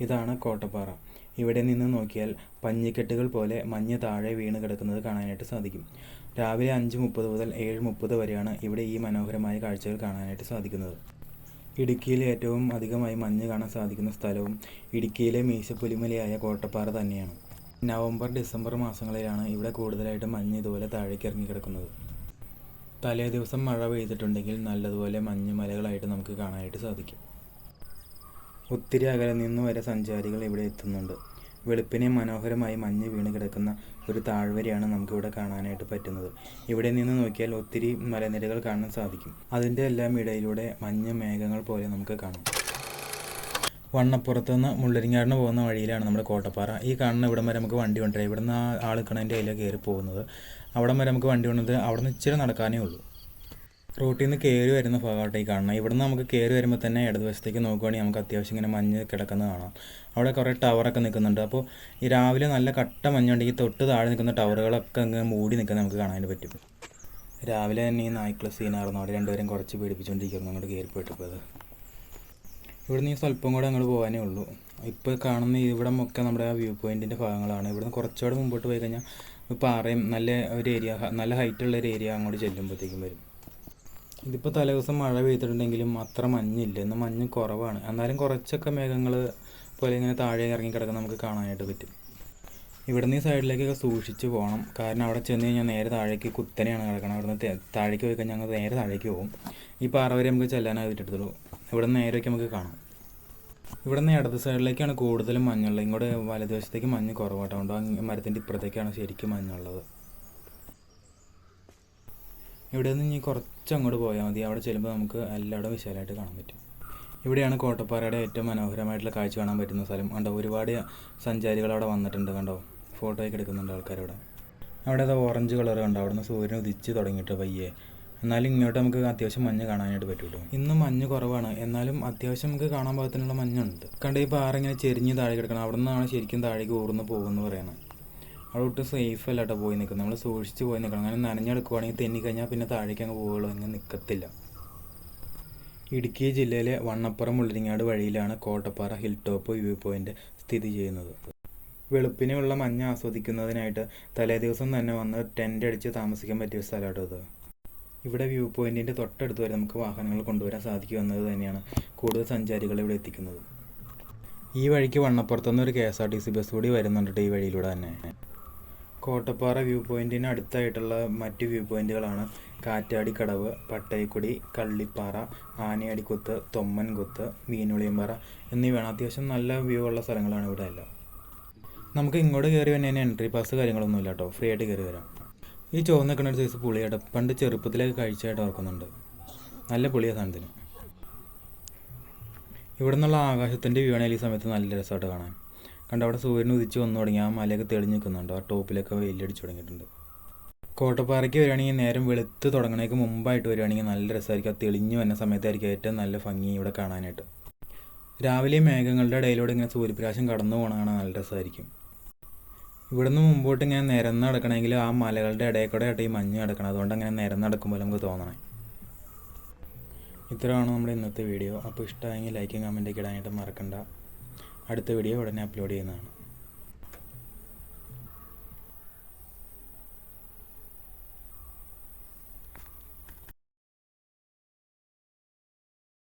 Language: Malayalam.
ഇതാണ് കോട്ടപ്പാറ. ഇവിടെ നിന്ന് നോക്കിയാൽ പഞ്ഞിക്കെട്ടുകൾ പോലെ മഞ്ഞ് താഴെ വീണ് കിടക്കുന്നത് കാണാനായിട്ട് സാധിക്കും. രാവിലെ അഞ്ച് മുപ്പത് മുതൽ ഏഴ് മുപ്പത് വരെയാണ് ഇവിടെ ഈ മനോഹരമായ കാഴ്ചകൾ കാണാനായിട്ട് സാധിക്കുന്നത്. ഇടുക്കിയിൽ ഏറ്റവും അധികമായി മഞ്ഞ് കാണാൻ സാധിക്കുന്ന സ്ഥലവും ഇടുക്കിയിലെ മീശപ്പുലിമലയായ കോട്ടപ്പാറ തന്നെയാണ്. നവംബർ ഡിസംബർ മാസങ്ങളിലാണ് ഇവിടെ കൂടുതലായിട്ട് മഞ്ഞ് ഇതുപോലെ താഴേക്ക് ഇറങ്ങി കിടക്കുന്നത്. തലേ ദിവസം മഴ പെയ്തിട്ടുണ്ടെങ്കിൽ നല്ലതുപോലെ മഞ്ഞ് മലകളായിട്ട് നമുക്ക് കാണാനായിട്ട് സാധിക്കും. ഒത്തിരി അകലെ നിന്ന് വരെ സഞ്ചാരികൾ ഇവിടെ എത്തുന്നുണ്ട്. വെളുപ്പിനെ മനോഹരമായി മഞ്ഞ് വീണ് കിടക്കുന്ന ഒരു താഴ്വരയാണ് നമുക്കിവിടെ കാണാനായിട്ട് പറ്റുന്നത്. ഇവിടെ നിന്ന് നോക്കിയാൽ ഒത്തിരി മലനിരകൾ കാണാൻ സാധിക്കും. അതിന്റെ എല്ലാം ഇടയിലൂടെ മഞ്ഞ് മേഘങ്ങൾ പോലെ നമുക്ക് കാണാം. വണ്ണപ്പുറത്ത് നിന്ന് മുള്ളരിങ്ങാടിന് പോകുന്ന വഴിയിലാണ് നമ്മുടെ കോട്ടപ്പാറ. ഈ കാണുന്ന ഇവിടം വരെ നമുക്ക് വണ്ടി കൊണ്ടുവരാം. ഇവിടുന്ന് ആ ആൾ നിൽക്കണതിന്റെ അതിലാണ് കയറി പോകുന്നത്. അവിടം വരെ നമുക്ക് വണ്ടി കൊണ്ടുവന്നത് അവിടെ നിന്ന് ഇച്ചിരി നടക്കാനേ ഉള്ളൂ. റോട്ടിൽ നിന്ന് കയറി വരുന്ന ഭാഗമായിട്ട് ഈ കാണണം നിന്ന് നമുക്ക് കയറി വരുമ്പോൾ തന്നെ ഇടതുവശത്തേക്ക് നോക്കുകയാണെങ്കിൽ നമുക്ക് അത്യാവശ്യം ഇങ്ങനെ മഞ്ഞ് കിടക്കുന്നത് കാണാം. അവിടെ കുറേ ടവറൊക്കെ നിൽക്കുന്നുണ്ട് അപ്പോൾ ഈ രാവിലെ നല്ല കട്ട മഞ്ഞുണ്ടെങ്കിൽ തൊട്ട് താഴെ നിൽക്കുന്ന ടവറുകളൊക്കെ അങ്ങ് മൂടി നിൽക്കുന്നത് നമുക്ക് കാണാൻ പറ്റും. രാവിലെ തന്നെ ഈ നായ്ക്കള സീനായിരുന്നു അവിടെ രണ്ടുപേരും കുറച്ച് പേടിപ്പിച്ചുകൊണ്ടിരിക്കുന്നു അങ്ങോട്ട് കയറി പോയിട്ടിപ്പോൾ അത് ഇവിടുന്ന് ഈ സ്വല്പം കൂടെ അങ്ങോട്ട് പോകാനേ ഉള്ളൂ. ഇപ്പോൾ കാണുന്ന ഇവിടെ ഒക്കെ നമ്മുടെ ആ വ്യൂ പോയിന്റിന്റെ ഭാഗങ്ങളാണ്. ഇവിടുന്ന് കുറച്ചുകൂടെ മുമ്പോട്ട് പോയി കഴിഞ്ഞാൽ പാറയും നല്ല ഒരു ഏരിയ നല്ല ഹൈറ്റുള്ള ഒരു ഏരിയ അങ്ങോട്ട് ചെല്ലുമ്പോഴത്തേക്കും വരും. ഇതിപ്പോൾ തലേദിവസം മഴ പെയ്തിട്ടുണ്ടെങ്കിലും അത്ര മഞ്ഞില്ല. ഇന്ന് മഞ്ഞ് കുറവാണ്. എന്നാലും കുറച്ചൊക്കെ മേഘങ്ങൾ പോലെ ഇങ്ങനെ താഴെ ഇറങ്ങി കിടക്കാൻ നമുക്ക് കാണാനായിട്ട് പറ്റും. ഇവിടെ ഇവിടുന്ന് ഈ സൈഡിലേക്കൊക്കെ സൂക്ഷിച്ച് പോകണം കാരണം അവിടെ ചെന്ന് കഴിഞ്ഞാൽ നേരെ താഴേക്ക് കുത്തനെയാണ് കിടക്കണം അവിടുന്ന് നിന്ന് താഴേക്ക് പോയി കഴിഞ്ഞാൽ ഞങ്ങൾ നേരെ താഴേക്ക് പോകും. ഈ പാറ വരെ നമുക്ക് ചെല്ലാനായി വിട്ടിട്ടുള്ളൂ ഇവിടെ നിന്ന് നേരെയൊക്കെ നമുക്ക് കാണാം. ഇവിടെ നിന്ന് ഇടത് സൈഡിലേക്കാണ് കൂടുതലും മഞ്ഞുള്ളത്. ഇങ്ങോട്ട് വലതുവശത്തേക്ക് മഞ്ഞ് കുറവാട്ടോ. അതുകൊണ്ട് മരത്തിന്റെ ഇപ്പുറത്തേക്കാണ് ശരിക്കും മഞ്ഞുള്ളത്. ഇവിടെ നിന്ന് ഇനി കുറച്ച് അങ്ങോട്ട് പോയാൽ മതി. അവിടെ ചെല്ലുമ്പോൾ നമുക്ക് എല്ലായിടും വിശാലമായിട്ട് കാണാൻ പറ്റും. ഇവിടെയാണ് കോട്ടപ്പാറയുടെ ഏറ്റവും മനോഹരമായിട്ടുള്ള കാഴ്ച കാണാൻ പറ്റുന്ന സ്ഥലം. കണ്ടോ ഒരുപാട് സഞ്ചാരികൾ അവിടെ വന്നിട്ടുണ്ട് കണ്ടോ? ഫോട്ടോയൊക്കെ എടുക്കുന്നുണ്ട് ആൾക്കാരവിടെ. അവിടെ അത് ഓറഞ്ച് കളർ കണ്ടോ? അവിടെ നിന്ന് സൂര്യൻ ഉദിച്ച് തുടങ്ങിയിട്ട് പയ്യെ. എന്നാലും ഇങ്ങോട്ട് നമുക്ക് അത്യാവശ്യം മഞ്ഞ് കാണാനായിട്ട് പറ്റുള്ളൂ ഇന്നും മഞ്ഞ് കുറവാണ്. എന്നാലും അത്യാവശ്യം നമുക്ക് കാണാൻ പാകത്തിനുള്ള മഞ്ഞുണ്ട്. കണ്ടോ ഈ പാറ ഇങ്ങനെ ചെരിഞ്ഞ് താഴെ കിടക്കണം അവിടെ നിന്നാണ് ശരിക്കും താഴേക്ക് ഊർന്ന് പോകുമെന്ന് പറയണത് അവിടെ സേഫ് അല്ല കേട്ടോ പോയി നിൽക്കുന്നത്. നമ്മൾ സൂക്ഷിച്ച് പോയി നിൽക്കണം. അങ്ങനെ നനഞ്ഞെടുക്കുവാണെങ്കിൽ തെന്നിക്കഴിഞ്ഞാൽ പിന്നെ താഴേക്ക് അങ്ങ് പോവുള്ളൂ അങ്ങ് നിൽക്കത്തില്ല ഇടുക്കി ജില്ലയിലെ വണ്ണപ്പുറം മുള്ളരിങ്ങാട് വഴിയിലാണ് Kottappara hill top view point സ്ഥിതി ചെയ്യുന്നത്. വെളുപ്പിനെയുള്ള മഞ്ഞ് ആസ്വദിക്കുന്നതിനായിട്ട് തലേ ദിവസം തന്നെ വന്ന് ടെന്റ് അടിച്ച് താമസിക്കാൻ പറ്റിയ സ്ഥലമാട്ടോ ഇത്. ഇവിടെ വ്യൂ പോയിന്റിന്റെ തൊട്ടടുത്ത് വരെ നമുക്ക് വാഹനങ്ങൾ കൊണ്ടുവരാൻ സാധിക്കുമെന്നത് തന്നെയാണ് കൂടുതൽ സഞ്ചാരികൾ ഇവിടെ എത്തിക്കുന്നത്. ഈ വഴിക്ക് വണ്ണപ്പുറത്തുനിന്ന് ഒരു K S R T C bus കൂടി വരുന്നണ്ടട്ടോ ഈ വഴിയിലൂടെ തന്നെ. കോട്ടപ്പാറ വ്യൂ പോയിന്റിന് അടുത്തായിട്ടുള്ള മറ്റ് വ്യൂ പോയിന്റുകളാണ്. കാറ്റാടിക്കടവ് പട്ടയക്കുടി കള്ളിപ്പാറ ആനയടിക്കുത്ത് തൊമ്മൻകുത്ത് മീനുളിയമ്പാറ എന്നിവയാണ് അത്യാവശ്യം നല്ല വ്യൂ ഉള്ള സ്ഥലങ്ങളാണ് ഇവിടെ എല്ലാം. നമുക്ക് ഇങ്ങോട്ട് കയറി വന്നതിന് എൻട്രി പാസ് കാര്യങ്ങളൊന്നും ഇല്ല കേട്ടോ ഫ്രീ ആയിട്ട് കയറി വരാം. ഈ ചുവന്ന ഒരു സൈസ് പുളിയായിട്ട് പണ്ട് ചെറുപ്പത്തിലേക്ക് കഴിച്ചായിട്ട് ഓർക്കുന്നുണ്ട്. നല്ല പുളിയ സാധനത്തിന്. ഇവിടെ നിന്നുള്ള ആകാശത്തിന്റെ വ്യൂ ആണെങ്കിൽ ഈ സമയത്ത് നല്ല രസമായിട്ട് കാണാൻ. കണ്ട അവിടെ സൂര്യൻ ഉദിച്ച് വന്നു തുടങ്ങി. ആ മലയൊക്കെ തെളിഞ്ഞ് നിൽക്കുന്നുണ്ട്. ആ ടോപ്പിലൊക്കെ വെയിലടിച്ച് തുടങ്ങിയിട്ടുണ്ട്. കോട്ടപ്പാറയ്ക്ക് വരികയാണെങ്കിൽ നേരം വെളുത്ത് തുടങ്ങണേക്ക് മുമ്പായിട്ട് വരികയാണെങ്കിൽ നല്ല രസമായിരിക്കും. ആ തെളിഞ്ഞ് വരുന്ന സമയത്തായിരിക്കും ഏറ്റവും നല്ല ഭംഗി ഇവിടെ കാണാനായിട്ട്. രാവിലെ മേഘങ്ങളുടെ ഇടയിലൂടെ ഇങ്ങനെ സൂര്യപ്രകാശം കടന്നു പോകണതാണ് നല്ല രസമായിരിക്കും. ഇവിടുന്ന് മുമ്പോട്ട് ഇങ്ങനെ നിരന്ന് നടക്കണമെങ്കിൽ ആ മലകളുടെ ഇടയിൽ കൂടെ ആയിട്ട് ഈ മഞ്ഞ് നടക്കണം. അതുകൊണ്ട് അങ്ങനെ നിരന്ന് നടക്കുമ്പോൾ നമുക്ക് തോന്നണേ. ഇത്രയാണ് നമ്മുടെ ഇന്നത്തെ വീഡിയോ. അപ്പോൾ ഇഷ്ടമായെങ്കിൽ ലൈക്കും കമന്റൊക്കെ ഇടാനായിട്ട് മറക്കണ്ട. അടുത്ത വീഡിയോ ഉടനെ അപ്ലോഡ് ചെയ്യുന്നതാണ്.